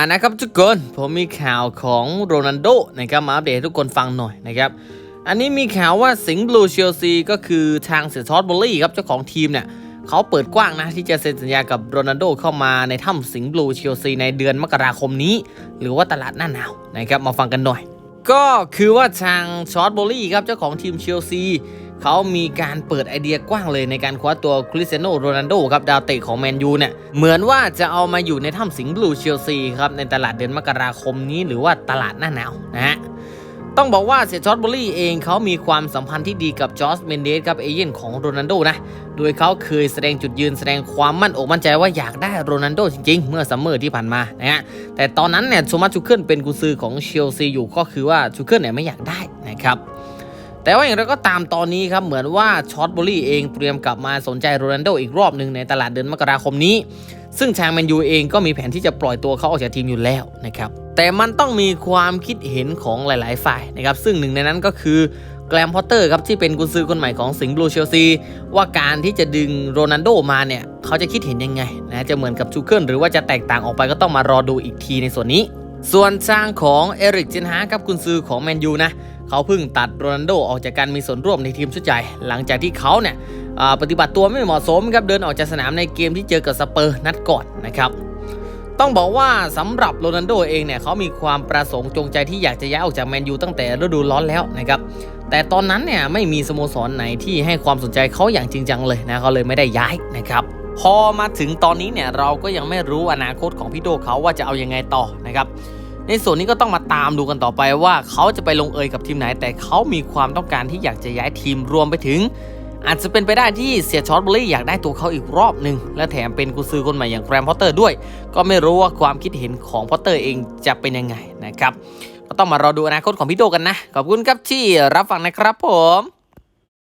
อ่านะครับทุกคนผมมีข่าวของโรนัลโดนะครับมาอัปเดตให้ทุกคนฟังหน่อยนะครับอันนี้มีข่าวว่าสิงห์บลูเชลซีก็คือทางเซซอสบอลลี่ครับเจ้าของทีมเนี่ยเขาเปิดกว้างนะที่จะเซ็นสัญญากับโรนัลโดเข้ามาในถ้ำสิงห์บลูเชลซีในเดือนมกราคมนี้ หรือว่าตลาดหน้าหนาวนะครับมาฟังกันหน่อย ก็คือว่าทางชอตบอลลี่ครับเจ้าของทีมเชลซี เขามีการเปิดไอเดียกว้างเลยในการคว้าตัวคริสเตียโนโรนัลโดครับดาวเตะของแมนยูเนี่ยเหมือนว่าจะเอามาอยู่ในถ้ำสิงห์บลูเชลซีครับในตลาดเดือนมกราคมนี้หรือว่าตลาดหน้าหนาวนะฮะต้องบอกว่าเสียจอร์ดบอลลี่เองเขามีความสัมพันธ์ที่ดีกับจอร์จเมนเดสครับเอเย่นของโรนัลโดนะ โดยเขาเคยแสดงจุดยืนแสดงความมั่นอกมั่นใจว่าอยากได้โรนัลโดจริงๆ เมื่อซัมเมอร์ที่ผ่านมานะฮะ แต่ตอนนั้นเนี่ยโทมัสชูเคิลเป็นกุซือของเชลซีอยู่ก็คือว่าชูเคิลเนี่ยไม่อยากได้นะครับ แต่ว่าอย่างไรก็ตามตอนนี้ครับเหมือนว่าชอตบอลลี่เองเตรียมกลับมาสนใจโรนัลโดอีกรอบหนึ่งในตลาดเดือนมกราคมนี้ ซึ่งทางแมนยูเองก็มีแผนที่จะปล่อยตัวเขาออกจากทีมอยู่แล้วนะครับแต่มันต้องมีความคิดเห็นของหลาย ๆ ฝ่ายนะครับซึ่งหนึ่งในนั้นก็คือแกรมพอตเตอร์ครับที่เป็นกุนซือคนใหม่ของสิงห์บลูเชลซีว่าการที่จะดึงโรนัลโดมาเนี่ยเขาจะคิดเห็นยังไงนะจะเหมือนกับชูเคิลหรือว่าจะแตกต่างออกไปก็ต้องมารอดูอีกทีในส่วนนี้ ส่วนทางของเอริกเจนฮากับกุนซือของแมนยูนะ เขาเพิ่งตัดโรนัลโดออกจากการมีส่วนร่วมในทีมชุดใหญ่ หลังจากที่เขาเนี่ยปฏิบัติตัวไม่เหมาะสมครับเดินออกจากสนามในเกมที่เจอกับสเปอร์นัดก่อนนะครับต้องบอกว่าสำหรับโรนัลโดเองเนี่ยเขามีความประสงค์จงใจที่อยากจะย้ายออกจากแมนยูตั้งแต่ฤดูร้อนแล้วนะครับแต่ตอนนั้นเนี่ยไม่มีสโมสรไหนที่ให้ความสนใจเขาอย่างจริงจังเลยนะเขาเลยไม่ได้ย้ายนะครับพอมาถึงตอนนี้เนี่ยเราก็ยังไม่รู้อนาคตของพี่โดเขาว่าจะเอายังไงต่อนะครับ ในส่วนนี้ก็ต้องมาตามดูกันต่อไปว่าเขาจะไปลงเอยกับทีมไหน แต่เขามีความต้องการที่อยากจะย้ายทีมรวมไปถึง อาจจะเป็นไปได้ที่เสียชอตเบอลลี่อยากได้ตัวเขาอีกรอบหนึ่งและแถมเป็นกุซือคนใหม่อย่างแกรมพอตเตอร์ด้วย ก็ไม่รู้ว่าความคิดเห็นของพอตเตอร์เองจะเป็นยังไงนะครับก็ต้องมารอดูอนาคตของพี่โดกันนะขอบคุณครับที่รับฟังนะครับผม